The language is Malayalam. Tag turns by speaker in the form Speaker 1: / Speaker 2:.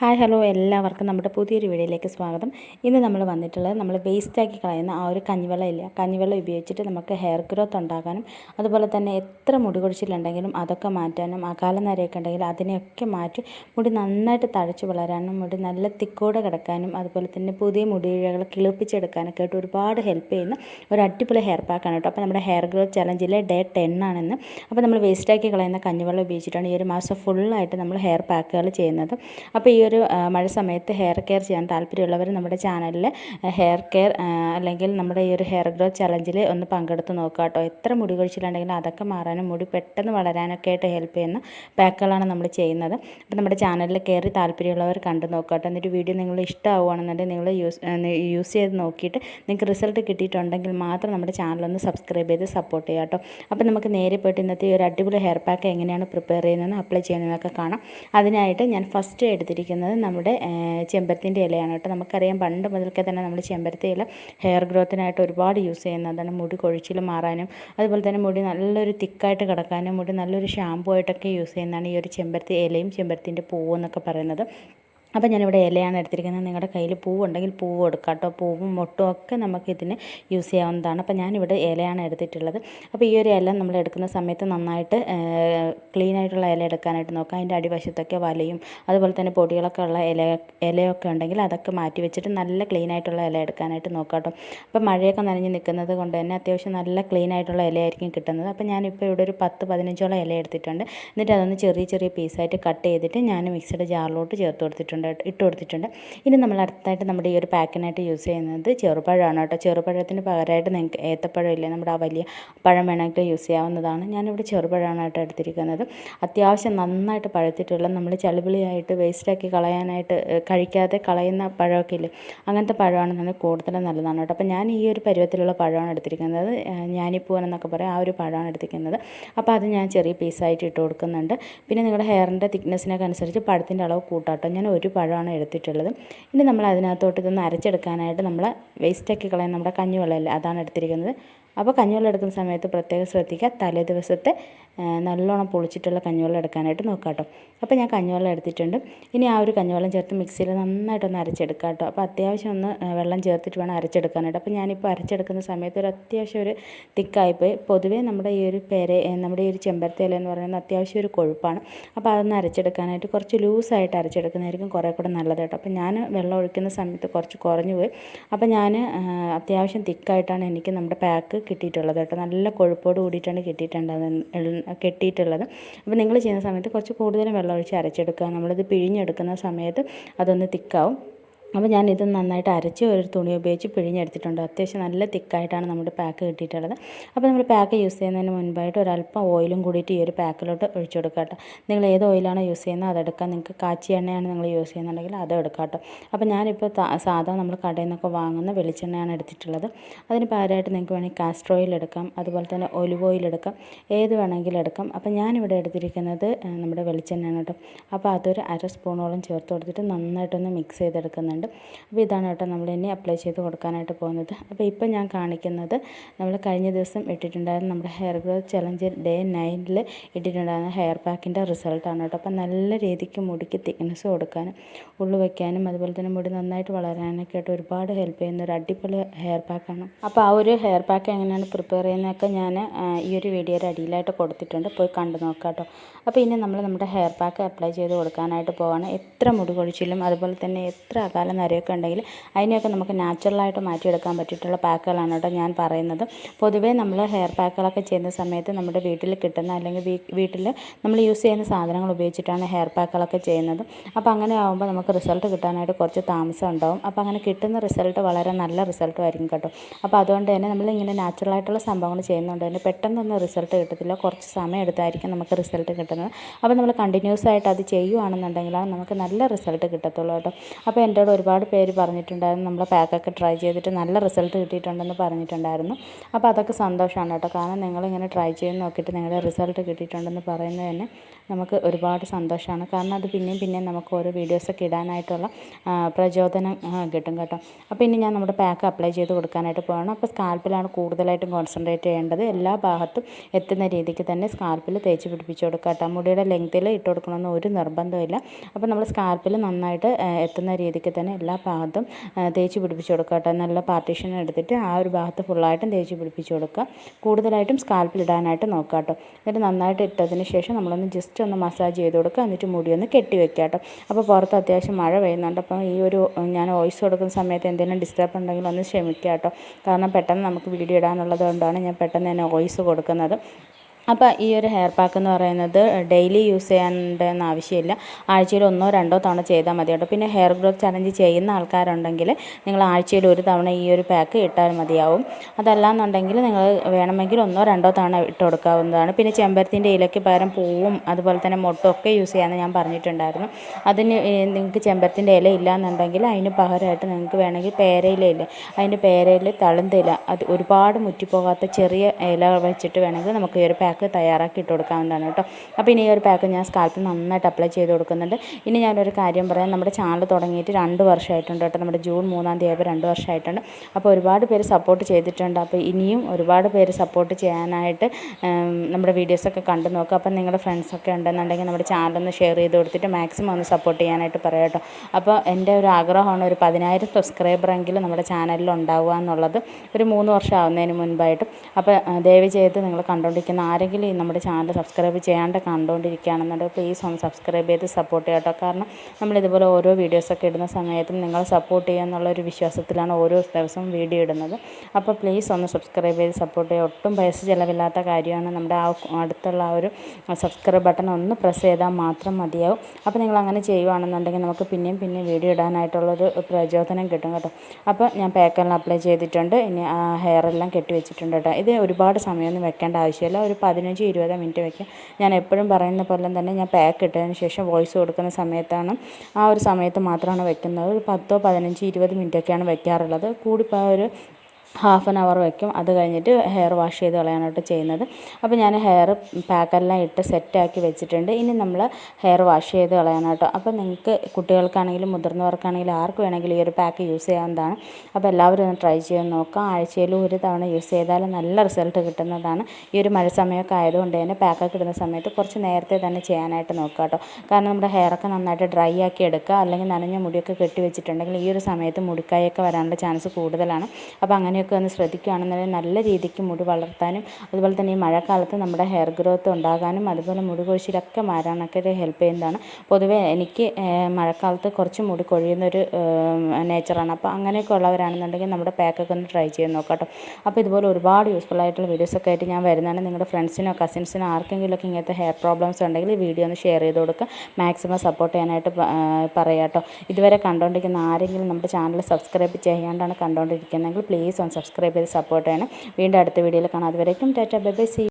Speaker 1: ഹായ് ഹലോ എല്ലാവർക്കും നമ്മുടെ പുതിയൊരു വീഡിയോയിലേക്ക് സ്വാഗതം. ഇന്ന് നമ്മൾ വന്നിട്ടുള്ളത് നമ്മൾ വേസ്റ്റാക്കി കളയുന്ന ആ ഒരു കഞ്ഞിവെള്ളം ഇല്ല? കഞ്ഞിവെള്ളം ഉപയോഗിച്ചിട്ട് നമുക്ക് ഹെയർ ഗ്രോത്ത് ഉണ്ടാക്കാനും അതുപോലെ തന്നെ എത്ര മുടി കൊഴിച്ചിലുണ്ടെങ്കിലും അതൊക്കെ മാറ്റാനും അകാല നരയൊക്കെ ഉണ്ടെങ്കിൽ അതിനെയൊക്കെ മാറ്റി മുടി നന്നായിട്ട് തഴച്ച് വളരാനും മുടി നല്ല തിക്കോടെ കിടക്കാനും അതുപോലെ തന്നെ പുതിയ മുടിയിഴകൾ കിളിപ്പിച്ചെടുക്കാനൊക്കെ ആയിട്ട് ഒരുപാട് ഹെൽപ്പ് ചെയ്യുന്ന ഒരു അടിപൊളി ഹെയർ പാക്കാണ് കേട്ടോ. അപ്പോൾ നമ്മുടെ ഹെയർ ഗ്രോത്ത് ചലഞ്ചിലെ ഡേ ടെൻ ആണെന്ന്. അപ്പോൾ നമ്മൾ വേസ്റ്റാക്കി കളയുന്ന കഞ്ഞിവെള്ളം ഉപയോഗിച്ചിട്ടാണ് ഈ ഒരു മാസം ഫുള്ളായിട്ട് നമ്മൾ ഹെയർ പാക്കുകൾ ചെയ്യുന്നത്. അപ്പോൾ ഈ ആ, മഴ സമയത്ത് ഹെയർ കെയർ ചെയ്യാൻ താല്പര്യമുള്ളവർ നമ്മുടെ ചാനലിൽ ഹെയർ കെയർ അല്ലെങ്കിൽ നമ്മുടെ ഈ ഒരു ഹെയർ ഗ്രോത്ത് ചലഞ്ചിൽ ഒന്ന് പങ്കെടുത്ത് നോക്കുക കേട്ടോ. എത്ര മുടി കൊഴിച്ചിലുണ്ടെങ്കിലും അതൊക്കെ മാറാനും മുടി പെട്ടെന്ന് വളരാനൊക്കെ ആയിട്ട് ഹെൽപ്പ് ചെയ്യുന്ന പാക്കുകളാണ് നമ്മൾ ചെയ്യുന്നത്. അപ്പോൾ നമ്മുടെ ചാനലിൽ കയറി താല്പര്യമുള്ളവർ കണ്ടു നോക്കുക കേട്ടോ. എന്നിട്ട് വീഡിയോ നിങ്ങൾ ഇഷ്ടമാവുകയാണെന്നുണ്ടെങ്കിൽ നിങ്ങൾ യൂസ് യൂസ് ചെയ്ത് നോക്കിയിട്ട് നിങ്ങൾക്ക് റിസൾട്ട് കിട്ടിയിട്ടുണ്ടെങ്കിൽ മാത്രം നമ്മുടെ ചാനലൊന്ന് സബ്സ്ക്രൈബ് ചെയ്ത് സപ്പോർട്ട് ചെയ്യുക കേട്ടോ. അപ്പോൾ നമുക്ക് നേരെ പോയിട്ട് ഇന്നത്തെ ഒരു അടിപൊളി ഹെയർ പാക്ക് എങ്ങനെയാണ് പ്രിപ്പയർ ചെയ്യുന്നതെന്ന് അപ്ലൈ ചെയ്യുന്നതൊക്കെ കാണാം. അതിനായിട്ട് ഞാൻ ഫസ്റ്റ് എടുത്തിരിക്കുന്നത് നമ്മുടെ ചെമ്പരത്തിന്റെ ഇലയാണ് കേട്ടോ. നമുക്കറിയാം പണ്ട് മുതൽക്കേ തന്നെ നമ്മൾ ചെമ്പരത്തി ഇല ഹെയർ ഗ്രോത്തിനായിട്ട് ഒരുപാട് യൂസ് ചെയ്യുന്നതാണ് മുടി കൊഴിച്ചിൽ മാറാനും അതുപോലെ തന്നെ മുടി നല്ലൊരു തിക്കായിട്ട് കിടക്കാനും മുടി നല്ലൊരു ഷാമ്പു ആയിട്ടൊക്കെ യൂസ് ചെയ്യുന്നതാണ് ഈ ഒരു ചെമ്പരത്തി ഇലയും ചെമ്പരത്തിന്റെ പൂവെന്നൊക്കെ പറയുന്നത്. അപ്പോൾ ഞാനിവിടെ ഇലയാണ് എടുത്തിരിക്കുന്നത്. നിങ്ങളുടെ കയ്യിൽ പൂവുണ്ടെങ്കിൽ പൂവ് എടുക്കാം കേട്ടോ. പൂവും മൊട്ടും ഒക്കെ നമുക്ക് ഇതിന് യൂസ് ചെയ്യാവുന്നതാണ്. അപ്പോൾ ഞാനിവിടെ ഇലയാണ് എടുത്തിട്ടുള്ളത്. അപ്പോൾ ഈ ഒരു ഇല നമ്മൾ എടുക്കുന്ന സമയത്ത് നന്നായിട്ട് ക്ലീൻ ആയിട്ടുള്ള ഇല എടുക്കാനായിട്ട് നോക്കുക അതിന്റെ അടിവശത്തൊക്കെ വലയും അതുപോലെ തന്നെ പൊടികളൊക്കെ ഉള്ള ഇല ഇലയൊക്കെ ഉണ്ടെങ്കിൽ അതൊക്കെ മാറ്റി വെച്ചിട്ട് നല്ല ക്ലീൻ ആയിട്ടുള്ള ഇല എടുക്കാനായിട്ട് നോക്കാം കേട്ടോ. അപ്പോൾ മഴയൊക്കെ നനഞ്ഞ് നിൽക്കുന്നത് കൊണ്ട് തന്നെ അത്യാവശ്യം നല്ല ക്ലീൻ ആയിട്ടുള്ള ഇലയായിരിക്കും കിട്ടുന്നത്. അപ്പോൾ ഞാനിപ്പോൾ ഇവിടെ ഒരു പത്ത് പതിനഞ്ചോളം ഇല എടുത്തിട്ടുണ്ട്. എന്നിട്ട് അതൊന്ന് ചെറിയ ചെറിയ പീസായിട്ട് കട്ട് ചെയ്തിട്ട് ഞാൻ മിക്സഡ് ജാറിലോട്ട് ചേർത്ത് കൊടുത്തിട്ടുണ്ട് ഇട്ട് കൊടുത്തിട്ടുണ്ട്. ഇനി നമ്മൾ അടുത്തായിട്ട് നമ്മുടെ ഈ ഒരു പാക്കിനായിട്ട് യൂസ് ചെയ്യുന്നത് ചെറുപഴമാണ് കേട്ടോ. ചെറുപഴത്തിന് പകരമായിട്ട് നിങ്ങൾക്ക് ഏത്തപ്പഴം ഇല്ലേ? നമ്മുടെ ആ വലിയ പഴം വേണമെങ്കിൽ യൂസ് ചെയ്യാവുന്നതാണ്. ഞാനിവിടെ ചെറുപഴമാണ് കേട്ടോ എടുത്തിരിക്കുന്നത്. അത്യാവശ്യം നന്നായിട്ട് പഴുത്തിട്ടുള്ള നമ്മൾ ചളിപിളിയായിട്ട് വേസ്റ്റാക്കി കളയാനായിട്ട് കഴിക്കാതെ കളയുന്ന പഴമൊക്കെ ഇല്ലേ? അങ്ങനത്തെ പഴമാണെന്നുണ്ടെങ്കിൽ കൂടുതലും നല്ലതാണ് കേട്ടോ. അപ്പോൾ ഞാൻ ഈ ഒരു പരുവത്തിലുള്ള പഴമാണ് എടുത്തിരിക്കുന്നത്. ഞാനിപ്പൂവൻ എന്നൊക്കെ പറയും. ആ ഒരു പഴമാണ് എടുത്തിരിക്കുന്നത്. അപ്പോൾ അത് ഞാൻ ചെറിയ പീസായിട്ട് ഇട്ട് കൊടുക്കുന്നുണ്ട്. പിന്നെ നിങ്ങളുടെ ഹെയറിന്റെ തിക്നെസ്സിനൊക്കെ അനുസരിച്ച് പഴത്തിന്റെ അളവ് കൂട്ടാട്ടോ ഞാൻ ഒരു പഴമാണ് എടുത്തിട്ടുള്ളത്. ഇനി നമ്മൾ അതിനകത്തോട്ട് ഇതൊന്ന് അരച്ചെടുക്കാനായിട്ട് നമ്മൾ വേസ്റ്റൊക്കെ കളയാൻ നമ്മുടെ കഞ്ഞിവെള്ളമല്ലേ അതാണ് എടുത്തിരിക്കുന്നത്. അപ്പോൾ കഞ്ഞിവെള്ളം എടുക്കുന്ന സമയത്ത് പ്രത്യേകം ശ്രദ്ധിക്കുക. തലേ ദിവസത്തെ നല്ലോണം പൊളിച്ചിട്ടുള്ള കഞ്ഞിവെള്ളം എടുക്കാനായിട്ട് നോക്കാം കേട്ടോ. അപ്പോൾ ഞാൻ കഞ്ഞിവെള്ളം എടുത്തിട്ടുണ്ട്. ഇനി ആ ഒരു കഞ്ഞിവെള്ളം ചേർത്ത് മിക്സിയിൽ നന്നായിട്ടൊന്ന് അരച്ചെടുക്കാം കേട്ടോ. അപ്പോൾ അത്യാവശ്യം ഒന്ന് വെള്ളം ചേർത്തിട്ട് വേണം അരച്ചെടുക്കാനായിട്ട്. അപ്പോൾ ഞാനിപ്പോൾ അരച്ചെടുക്കുന്ന സമയത്ത് ഒരു അത്യാവശ്യം ഒരു തിക്കായിപ്പോയി. പൊതുവേ നമ്മുടെ ഈ ഒരു പേരെ നമ്മുടെ ഈ ഒരു ചെമ്പരത്തി ഇല എന്ന് പറയുന്നത് അത്യാവശ്യം ഒരു കൊഴുപ്പാണ്. അപ്പോൾ അതൊന്ന് അരച്ചെടുക്കാനായിട്ട് കുറച്ച് ലൂസായിട്ട് അരച്ചെടുക്കുന്നതായിരിക്കും കുറേ കൂടെ നല്ലത് കേട്ടോ. അപ്പോൾ ഞാൻ വെള്ളം ഒഴിക്കുന്ന സമയത്ത് കുറച്ച് കുറഞ്ഞു പോയി. അപ്പോൾ ഞാൻ അത്യാവശ്യം തിക്കായിട്ടാണ് എനിക്ക് നമ്മുടെ പാക്ക് കിട്ടിയിട്ടുള്ളത് കേട്ടോ. നല്ല കൊഴുപ്പോട് കൂടിയിട്ടാണ് കിട്ടിയിട്ടുള്ളത് കെട്ടിയിട്ടുള്ളത്. അപ്പോൾ നിങ്ങൾ ചെയ്യുന്ന സമയത്ത് കുറച്ച് കൂടുതലും വെള്ളം ഒഴിച്ച് അരച്ചെടുക്കുക. നമ്മളിത് പിഴിഞ്ഞെടുക്കുന്ന സമയത്ത് അതൊന്ന് തിക്കാവും. അപ്പോൾ ഞാൻ ഇത് നന്നായിട്ട് അരച്ച് ഒരു തുണി ഉപയോഗിച്ച് പിഴിഞ്ഞെടുത്തിട്ടുണ്ട്. അത്യാവശ്യം നല്ല തിക്കായിട്ടാണ് നമ്മുടെ പാക്ക് കിട്ടിയിട്ടുള്ളത്. അപ്പോൾ നമ്മൾ പാക്ക് യൂസ് ചെയ്യുന്നതിന് മുൻപായിട്ട് ഒരല്പം ഓയിലും കൂടിയിട്ട് ഈ ഒരു പാക്കിലോട്ട് ഒഴിച്ചു കൊടുക്കുക കേട്ടോ. നിങ്ങൾ ഏത് ഓയിലാണ് യൂസ് ചെയ്യുന്നത് അതെടുക്കാം നിങ്ങൾക്ക് കാച്ചി എണ്ണയാണ് നിങ്ങൾ യൂസ് ചെയ്യുന്നുണ്ടെങ്കിൽ അത് എടുക്കാം കേട്ടോ. അപ്പോൾ ഞാനിപ്പോൾ സാധാ നമ്മൾ കടയിൽ നിന്നൊക്കെ വാങ്ങുന്ന വെളിച്ചെണ്ണയാണ് എടുത്തിട്ടുള്ളത്. അതിന് പകരമായിട്ട് നിങ്ങൾക്ക് വേണമെങ്കിൽ കാസ്റ്റർ ഓയിൽ എടുക്കാം. അതുപോലെ തന്നെ ഒലിവ് ഓയിൽ എടുക്കാം. ഏത് വേണമെങ്കിലും എടുക്കാം. അപ്പോൾ ഞാനിവിടെ എടുത്തിരിക്കുന്നത് നമ്മുടെ വെളിച്ചെണ്ണയാണ് കേട്ടോ. അപ്പോൾ അതൊരു അര സ്പൂണോളം ചേർത്ത് കൊടുത്തിട്ട് നന്നായിട്ടൊന്ന് മിക്സ് ചെയ്തെടുക്കുന്നുണ്ട്. അപ്പോൾ ഇതാണ് കേട്ടോ നമ്മൾ ഇനി അപ്ലൈ ചെയ്ത് കൊടുക്കാനായിട്ട് പോകുന്നത്. അപ്പോൾ ഇപ്പം ഞാൻ കാണിക്കുന്നത് നമ്മൾ കഴിഞ്ഞ ദിവസം ഇട്ടിട്ടുണ്ടായിരുന്ന നമ്മുടെ ഹെയർ ഗ്രോത്ത് ചലഞ്ച് ഡേ നയനിൽ ഇട്ടിട്ടുണ്ടായിരുന്ന ഹെയർ പാക്കിന്റെ റിസൾട്ടാണ് കേട്ടോ. അപ്പോൾ നല്ല രീതിക്ക് മുടിക്ക് തിക്നെസ് കൊടുക്കാനും ഉള്ളു വയ്ക്കാനും അതുപോലെ തന്നെ മുടി നന്നായിട്ട് വളരാനൊക്കെ ആയിട്ട് ഒരുപാട് ഹെൽപ്പ് ചെയ്യുന്ന ഒരു അടിപൊളി ഹെയർ പാക്കാണ് അപ്പോൾ ആ ഒരു ഹെയർ പാക്ക് എങ്ങനെയാണ് പ്രിപ്പയർ ചെയ്യുന്നതൊക്കെ ഞാൻ ഈ ഒരു വീഡിയോയുടെ അടിയിലായിട്ട് കൊടുത്തിട്ടുണ്ട്. പോയി കണ്ടു നോക്കാം കേട്ടോ. അപ്പോൾ ഇനി നമ്മൾ നമ്മുടെ ഹെയർ പാക്ക് അപ്ലൈ ചെയ്ത് കൊടുക്കാനായിട്ട് പോവാണ്. എത്ര മുടി കൊഴിച്ചിലും അതുപോലെ തന്നെ എത്ര അകാല നരയൊക്കെ ഉണ്ടെങ്കിൽ അതിനെയൊക്കെ നമുക്ക് നാച്ചുറലായിട്ട് മാറ്റിയെടുക്കാൻ പറ്റിയിട്ടുള്ള പാക്കുകളാണ് കേട്ടോ ഞാൻ പറയുന്നത്. പൊതുവേ നമ്മൾ ഹെയർ പാക്കുകളൊക്കെ ചെയ്യുന്ന സമയത്ത് നമ്മുടെ വീട്ടിൽ കിട്ടുന്ന അല്ലെങ്കിൽ വീട്ടിൽ നമ്മൾ യൂസ് ചെയ്യുന്ന സാധനങ്ങൾ ഉപയോഗിച്ചിട്ടാണ് ഹെയർ പാക്കുകളൊക്കെ ചെയ്യുന്നത്. അപ്പോൾ അങ്ങനെ ആകുമ്പോൾ നമുക്ക് റിസൾട്ട് കിട്ടാനായിട്ട് കുറച്ച് താമസം ഉണ്ടാവും. അപ്പോൾ അങ്ങനെ കിട്ടുന്ന റിസൾട്ട് വളരെ നല്ല റിസൾട്ട് ആയിരിക്കും കേട്ടോ. അപ്പോൾ അതുകൊണ്ട് തന്നെ നമ്മൾ ഇങ്ങനെ നാച്ചുറലായിട്ടുള്ള സംഭവങ്ങൾ ചെയ്യുന്നതുകൊണ്ട് തന്നെ പെട്ടെന്നൊന്നും റിസൾട്ട് കിട്ടത്തില്ല. കുറച്ച് സമയം എടുത്തായിരിക്കും നമുക്ക് റിസൾട്ട് കിട്ടുന്നത്. അപ്പോൾ നമ്മൾ കണ്ടിന്യൂസ് ആയിട്ട് അത് ചെയ്യുകയാണെന്നുണ്ടെങ്കിലാണ് നമുക്ക് നല്ല റിസൾട്ട് കിട്ടത്തുള്ളൂ കേട്ടോ. അപ്പോൾ എന്നോട് ഒരുപാട് പേര് പറഞ്ഞിട്ടുണ്ടായിരുന്നു. നമ്മളെ പാക്കൊക്കെ ട്രൈ ചെയ്തിട്ട് നല്ല റിസൾട്ട് കിട്ടിയിട്ടുണ്ടെന്ന് പറഞ്ഞിട്ടുണ്ടായിരുന്നു. അപ്പോൾ അതൊക്കെ സന്തോഷമാണ് കേട്ടോ. കാരണം നിങ്ങളിങ്ങനെ ട്രൈ ചെയ്ത് നോക്കിയിട്ട് നിങ്ങളുടെ റിസൾട്ട് കിട്ടിയിട്ടുണ്ടെന്ന് പറയുന്നത് തന്നെ നമുക്ക് ഒരുപാട് സന്തോഷമാണ്. കാരണം അത് പിന്നെയും പിന്നെയും നമുക്ക് ഓരോ വീഡിയോസൊക്കെ ഇടാനായിട്ടുള്ള പ്രചോദനം കിട്ടും കേട്ടോ. അപ്പോൾ ഇനി ഞാൻ നമ്മുടെ പാക്ക് അപ്ലൈ ചെയ്ത് കൊടുക്കാനായിട്ട് പോകണം അപ്പോൾ സ്കാൽപ്പിലാണ് കൂടുതലായിട്ടും കോൺസെൻട്രേറ്റ് ചെയ്യേണ്ടത്. എല്ലാ ഭാഗത്തും എത്തുന്ന രീതിക്ക് തന്നെ സ്കാൽപ്പിൽ തേച്ച് പിടിപ്പിച്ച് കൊടുക്കുക കേട്ടോ. മുടിയുടെ ലെങ്ത്തിൽ ഇട്ട് കൊടുക്കണമെന്ന് ഒരു നിർബന്ധമില്ല അപ്പോൾ നമ്മൾ സ്കാൽപ്പിൽ നന്നായിട്ട് എത്തുന്ന രീതിക്ക് തന്നെ എല്ലാ ഭാഗത്തും തേച്ച് പിടിപ്പിച്ച് കൊടുക്കുക കേട്ടോ. നല്ല പാർട്ടീഷൻ എടുത്തിട്ട് ആ ഒരു ഭാഗത്ത് ഫുള്ളായിട്ടും തേച്ച് പിടിപ്പിച്ച് കൊടുക്കുക. കൂടുതലായിട്ടും സ്കാൽപ്പിൽ ഇടാനായിട്ട് നോക്കുക കേട്ടോ. എന്നിട്ട് നന്നായിട്ട് ഇട്ടതിന് ശേഷം നമ്മളൊന്ന് ജസ്റ്റ് ഒന്ന് മസാജ് ചെയ്ത് കൊടുക്കുക. എന്നിട്ട് മുടി ഒന്ന് കെട്ടി വെക്കുക കേട്ടോ. അപ്പോൾ പുറത്ത് അത്യാവശ്യം മഴ പെയ്യുന്നുണ്ട്. അപ്പം ഈ ഒരു ഞാൻ വോയിസ് കൊടുക്കുന്ന സമയത്ത് എന്തെങ്കിലും ഡിസ്റ്റർബ് ഉണ്ടെങ്കിൽ ഒന്ന് ക്ഷമിക്കുക കേട്ടോ. കാരണം പെട്ടെന്ന് നമുക്ക് വീഡിയോ ഇടാനുള്ളത് കൊണ്ടാണ് ഞാൻ പെട്ടെന്ന് തന്നെ വോയിസ് കൊടുക്കുന്നത്. അപ്പോൾ ഈ ഒരു ഹെയർ പാക്ക് എന്ന് പറയുന്നത് ഡെയിലി യൂസ് ചെയ്യേണ്ടെന്ന് ആവശ്യമില്ല. ആഴ്ചയിൽ ഒന്നോ രണ്ടോ തവണ ചെയ്താൽ മതി കേട്ടോ. പിന്നെ ഹെയർ ഗ്രോത്ത് ചലഞ്ച് ചെയ്യുന്ന ആൾക്കാരുണ്ടെങ്കിൽ നിങ്ങൾ ആഴ്ചയിൽ ഒരു തവണ ഈ ഒരു പാക്ക് ഇട്ടാൽ മതിയാവും. അതല്ലാന്നുണ്ടെങ്കിൽ നിങ്ങൾ വേണമെങ്കിൽ ഒന്നോ രണ്ടോ തവണ ഇട്ട് കൊടുക്കാവുന്നതാണ്. പിന്നെ ചെമ്പരത്തിന്റെ ഇലയ്ക്ക് പകരം പൂവും അതുപോലെ തന്നെ മുട്ടൊക്കെ യൂസ് ചെയ്യാമെന്ന് ഞാൻ പറഞ്ഞിട്ടുണ്ടായിരുന്നു. അതിന് നിങ്ങൾക്ക് ചെമ്പരത്തിന്റെ ഇല ഇല്ലയെന്നുണ്ടെങ്കിൽ അതിന് പകരമായിട്ട് നിങ്ങൾക്ക് വേണമെങ്കിൽ പേരയിലയില്ലേ അതിന്റെ പേരയിൽ തളുന്തില അത് ഒരുപാട് മുറ്റിപ്പോകാത്ത ചെറിയ ഇല വെച്ചിട്ട് വേണമെങ്കിൽ നമുക്ക് ഈ ഒരു പാക്ക് പാക്ക് തയ്യാറാക്കി ഇട്ട് കൊടുക്കാവുന്നതാണ് കേട്ടോ. അപ്പോൾ ഇനി ഈ ഒരു പാക്ക് ഞാൻ സ്കാൽപ്പിൽ നന്നായിട്ട് അപ്ലൈ ചെയ്ത് കൊടുക്കുന്നുണ്ട്. ഇനി ഞാനൊരു കാര്യം പറയാം. നമ്മുടെ ചാനൽ തുടങ്ങിയിട്ട് രണ്ട് വർഷമായിട്ടുണ്ട് കേട്ടോ. നമ്മുടെ ജൂൺ മൂന്നാം തീയതി ആയപ്പോൾ രണ്ട് വർഷമായിട്ടുണ്ട്. അപ്പോൾ ഒരുപാട് പേര് സപ്പോർട്ട് ചെയ്തിട്ടുണ്ട്. അപ്പോൾ ഇനിയും ഒരുപാട് പേര് സപ്പോർട്ട് ചെയ്യാനായിട്ട് നമ്മുടെ വീഡിയോസൊക്കെ കണ്ടു നോക്കുക. അപ്പം നിങ്ങളുടെ ഫ്രണ്ട്സൊക്കെ ഉണ്ടെന്നുണ്ടെങ്കിൽ നമ്മുടെ ചാനലൊന്ന് ഷെയർ ചെയ്ത് കൊടുത്തിട്ട് മാക്സിമം ഒന്ന് സപ്പോർട്ട് ചെയ്യാനായിട്ട് പറയാം കേട്ടോ. അപ്പോൾ എന്റെ ഒരു ആഗ്രഹമാണ് ഒരു പതിനായിരം സബ്സ്ക്രൈബറെങ്കിലും നമ്മുടെ ചാനലിൽ ഉണ്ടാവുക എന്നുള്ളത്. ഒരു മൂന്ന് വർഷം ആവുന്നതിന് മുൻപായിട്ട്. അപ്പോൾ ദയവ് ചെയ്ത് നിങ്ങൾ കണ്ടുകൊണ്ടിരിക്കുന്ന ആരെങ്കിലും നമ്മുടെ ചാനൽ സബ്സ്ക്രൈബ് ചെയ്യാണ്ട് കണ്ടുകൊണ്ടിരിക്കുകയാണെന്നുണ്ടെങ്കിൽ പ്ലീസ് ഒന്ന് സബ്സ്ക്രൈബ് ചെയ്ത് സപ്പോർട്ട് ചെയ്യട്ടോ കാരണം നമ്മളിതുപോലെ ഓരോ വീഡിയോസൊക്കെ ഇടുന്ന സമയത്തും നിങ്ങൾ സപ്പോർട്ട് ചെയ്യുക എന്നുള്ളൊരു വിശ്വാസത്തിലാണ് ഓരോ ദിവസവും വീഡിയോ ഇടുന്നത്. അപ്പോൾ പ്ലീസ് ഒന്ന് സബ്സ്ക്രൈബ് ചെയ്ത് സപ്പോർട്ട് ചെയ്യുക. ഒട്ടും പൈസ ചിലവില്ലാത്ത കാര്യമാണ് നമ്മുടെ ആ അടുത്തുള്ള ആ ഒരു സബ്സ്ക്രൈബ് ബട്ടൺ ഒന്ന് പ്രസ് ചെയ്താൽ മാത്രം മതിയാവും. അപ്പോൾ നിങ്ങൾ അങ്ങനെ ചെയ്യുകയാണെന്നുണ്ടെങ്കിൽ നമുക്ക് പിന്നെയും പിന്നെയും വീഡിയോ ഇടാനായിട്ടുള്ളൊരു പ്രചോദനം കിട്ടും കേട്ടോ. അപ്പോൾ ഞാൻ പാക്കെല്ലാം അപ്ലൈ ചെയ്തിട്ടുണ്ട്. ഇനി ആ ഹെയറെല്ലാം കെട്ടി വെച്ചിട്ടുണ്ട് കേട്ടോ. ഇത് ഒരുപാട് സമയമൊന്നും വെക്കേണ്ട ആവശ്യമില്ല. ഒരു പതിനഞ്ച് ഇരുപത് മിനിറ്റ് വെക്കാം. ഞാൻ എപ്പോഴും പറയുന്ന പോലെ തന്നെ ഞാൻ പാക്ക് ഇട്ടതിന് ശേഷം വോയിസ് കൊടുക്കുന്ന സമയത്താണ് ആ ഒരു സമയത്ത് മാത്രമാണ് വെക്കുന്നത്. ഒരു പത്തോ പതിനഞ്ചോ ഇരുപത് മിനിറ്റൊക്കെയാണ് വെക്കാറുള്ളത്. കൂടിപ്പോയ ഒരു ഹാഫ് ആൻ അവർ വയ്ക്കും അത് കഴിഞ്ഞിട്ട് ഹെയർ വാഷ് ചെയ്ത് കളയാനായിട്ട് ചെയ്യുന്നത്. അപ്പോൾ ഞാൻ ഹെയർ പാക്കെല്ലാം ഇട്ട് സെറ്റാക്കി വെച്ചിട്ടുണ്ട്. ഇനി നമ്മൾ ഹെയർ വാഷ് ചെയ്ത് കളയാനാട്ടോ അപ്പോൾ നിങ്ങൾക്ക് കുട്ടികൾക്കാണെങ്കിലും മുതിർന്നവർക്കാണെങ്കിലും ആർക്ക് വേണമെങ്കിലും ഈ ഒരു പാക്ക് യൂസ് ചെയ്യാവുന്നതാണ്. അപ്പോൾ എല്ലാവരും ഒന്ന് ട്രൈ ചെയ്ത് നോക്കാം. ആഴ്ചയിൽ ഒരു തവണ യൂസ് ചെയ്താൽ നല്ല റിസൾട്ട് കിട്ടുന്നതാണ്. ഈ ഒരു മഴ സമയമൊക്കെ ആയതുകൊണ്ട് തന്നെ പാക്കൊക്കെ ഇടുന്ന സമയത്ത് കുറച്ച് നേരത്തെ തന്നെ ചെയ്യാനായിട്ട് നോക്കുക കേട്ടോ. കാരണം നമ്മുടെ ഹെയറൊക്കെ നന്നായിട്ട് ഡ്രൈ ആക്കി എടുക്കുക അല്ലെങ്കിൽ നനഞ്ഞ മുടിയൊക്കെ കെട്ടി വെച്ചിട്ടുണ്ടെങ്കിൽ ഈ ഒരു സമയത്ത് മുടിക്കായൊക്കെ വരാനുള്ള ചാൻസ് കൂടുതലാണ്. അപ്പോൾ അങ്ങനെ അങ്ങനെയൊക്കെ ഒന്ന് ശ്രദ്ധിക്കുകയാണെന്നുണ്ടെങ്കിൽ നല്ല രീതിക്ക് മുടി വളർത്താനും അതുപോലെ തന്നെ ഈ മഴക്കാലത്ത് നമ്മുടെ ഹെയർ ഗ്രോത്ത് ഉണ്ടാകാനും അതുപോലെ മുടി കൊഴിച്ചിലൊക്കെ മാറാനൊക്കെ ഒരു ഹെൽപ്പ് ചെയ്യുന്നതാണ്. പൊതുവേ എനിക്ക് മഴക്കാലത്ത് കുറച്ച് മുടി കൊഴിയുന്നൊരു നേച്ചറാണ് അപ്പോൾ അങ്ങനെയൊക്കെ ഉള്ളവരാണെന്നുണ്ടെങ്കിൽ നമ്മുടെ പാക്കൊക്കെ ഒന്ന് ട്രൈ ചെയ്ത് നോക്കാം അപ്പോൾ ഇതുപോലെ ഒരുപാട് യൂസ്ഫുൾ ആയിട്ടുള്ള വീഡിയോസൊക്കെ ആയിട്ട് ഞാൻ വരുന്നതാണ്. നിങ്ങളുടെ ഫ്രണ്ട്സിനോ കസിൻസിനോ ആർക്കെങ്കിലുമൊക്കെ ഇങ്ങനത്തെ ഹെയർ പ്രോബ്ലംസ് ഉണ്ടെങ്കിൽ ഈ വീഡിയോ ഒന്ന് ഷെയർ ചെയ്ത് കൊടുക്കുക. മാക്സിമം സപ്പോർട്ട് ചെയ്യാനായിട്ട് പറയാം കേട്ടോ ഇതുവരെ കണ്ടുകൊണ്ടിരിക്കുന്ന ആരെങ്കിലും നമ്മുടെ ചാനൽ സബ്സ്ക്രൈബ് ചെയ്യാണ്ടാണ് കണ്ടുകൊണ്ടിരിക്കുന്നതെങ്കിൽ പ്ലീസ് സബ്സ്ക്രൈബ് ചെയ്ത് സപ്പോർട്ട് ചെയ്യണം. വീണ്ടും അടുത്ത വീഡിയോയിൽ കാണാം. അതുവരേക്കും ടാറ്റ ബൈ ബൈ സി